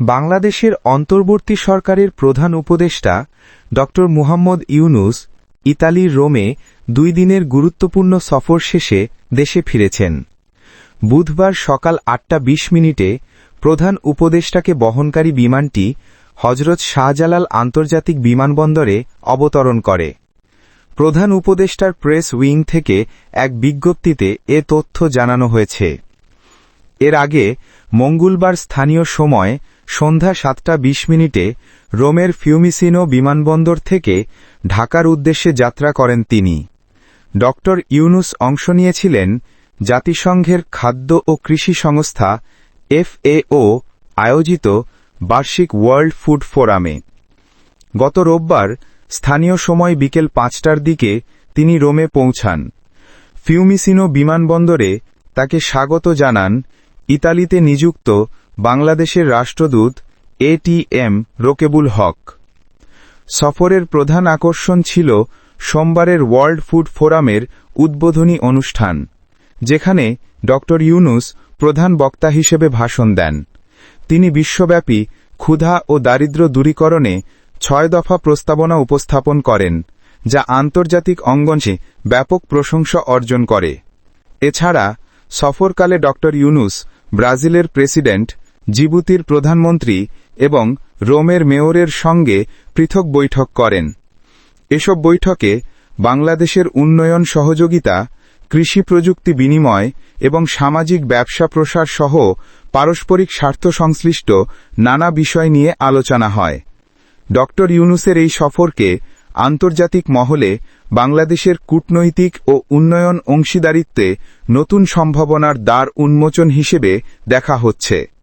বাংলাদেশের অন্তর্বর্তী সরকারের প্রধান উপদেষ্টা ড. মুহাম্মদ ইউনুস ইতালির রোমে দুই দিনের গুরুত্বপূর্ণ সফর শেষে দেশে ফিরেছেন। বুধবার সকাল আটটা বিশ মিনিটে প্রধান উপদেষ্টাকে বহনকারী বিমানটি হজরত শাহজালাল আন্তর্জাতিক বিমানবন্দরে অবতরণ করে। প্রধান উপদেষ্টার প্রেস উইং থেকে এক বিজ্ঞপ্তিতে এ তথ্য জানানো হয়েছে। এর আগে মঙ্গলবার স্থানীয় সময় সন্ধ্যা সাতটা বিশ মিনিটে রোমের ফিউমিসিনো বিমানবন্দর থেকে ঢাকার উদ্দেশ্যে যাত্রা করেন তিনি। ড ইউনুস অংশ নিয়েছিলেন জাতিসংঘের খাদ্য ও কৃষি সংস্থা এফএও আয়োজিত বার্ষিক ওয়ার্ল্ড ফুড ফোরামে। গত রোববার স্থানীয় সময় বিকেল পাঁচটার দিকে তিনি রোমে পৌঁছান। ফিউমিসিনো বিমানবন্দরে তাকে স্বাগত জানান ইতালিতে নিযুক্ত বাংলাদেশের রাষ্ট্রদূত এটিএম রোকেবুল হক। সফরের প্রধান আকর্ষণ ছিল সোমবারের ওয়ার্ল্ড ফুড ফোরামের উদ্বোধনী অনুষ্ঠান, যেখানে ড. ইউনুস প্রধান বক্তা হিসেবে ভাষণ দেন। তিনি বিশ্বব্যাপী ক্ষুধা ও দারিদ্র দূরীকরণে ছয় দফা প্রস্তাবনা উপস্থাপন করেন, যা আন্তর্জাতিক অঙ্গনে ব্যাপক প্রশংসা অর্জন করে। এছাড়া সফরকালে ড. ইউনুস ব্রাজিলের প্রেসিডেন্ট জিবুতির প্রধানমন্ত্রী এবং রোমের মেয়রের সঙ্গে পৃথক বৈঠক করেন। এসব বৈঠকে বাংলাদেশের উন্নয়ন সহযোগিতা, কৃষি প্রযুক্তি বিনিময় এবং সামাজিক ব্যবসা প্রসার সহ পারস্পরিক স্বার্থ সংশ্লিষ্ট নানা বিষয় নিয়ে আলোচনা হয়। ড. ইউনুসের এই সফরকে আন্তর্জাতিক মহলে বাংলাদেশের কূটনৈতিক ও উন্নয়ন অংশীদারিত্বে নতুন সম্ভাবনার দ্বার উন্মোচন হিসেবে দেখা হচ্ছে।